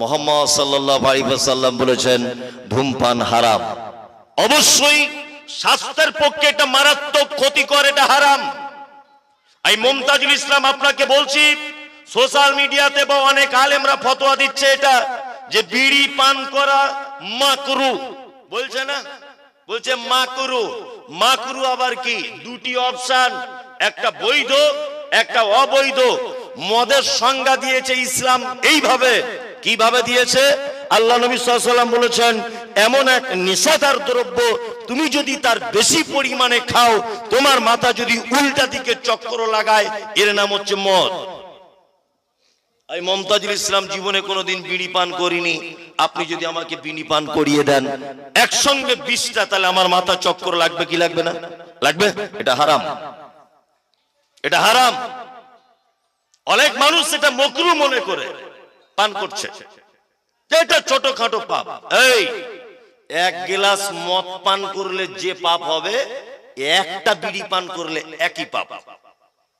মোহাম্মদ সাল্লাহ আলিবাসাল্লাম বলেছেন, ধূমপান হারাম। অবশ্যই স্বাস্থ্যের পক্ষে এটা মারাত্মক ক্ষতিকর, এটা হারাম। এই মমতাজুল ইসলাম আপনাকে বলছি, সোশ্যাল মিডিয়াতে বা অনেক আলেমরা ফতোয়া দিচ্ছে এটা, যে বিড়ি পান করা মাকরু। বলছে না? বলছে মাকরু। মাকরু আবার কি? দুটি অপশন, একটা বৈধ, একটা অবৈধ। মদের সংজ্ঞা দিয়েছে ইসলাম এইভাবে। কীভাবে দিয়েছে? আল্লাহ নবী সাল্লাম বলেছেন, এমন এক নেশাদার দ্রব্য তুমি যদি তার বেশি পরিমাণে খাও, তোমার মাথা যদি উল্টা দিকে চক্র লাগায়, এর নাম হচ্ছে মদ। এই মমতাজুল ইসলাম জীবনে কোনোদিন বিড়ি পান করিনি। আপনি যদি আমাকে বিড়ি পান করিয়ে দেন, একসঙ্গে বিষটা তাহলে আমার মাথা চক্কর লাগবে কি লাগবে না? লাগবে? এটা হারাম। এটা হারাম। অনেক মানুষ এটা মকরু মনে করে। পান করছে। এটা ছোটখাটো পাপ। এই, এক গ্লাস মদ পান করলে যে পাপ হবে, একটা বিড়ি পান করলে একই পাপ।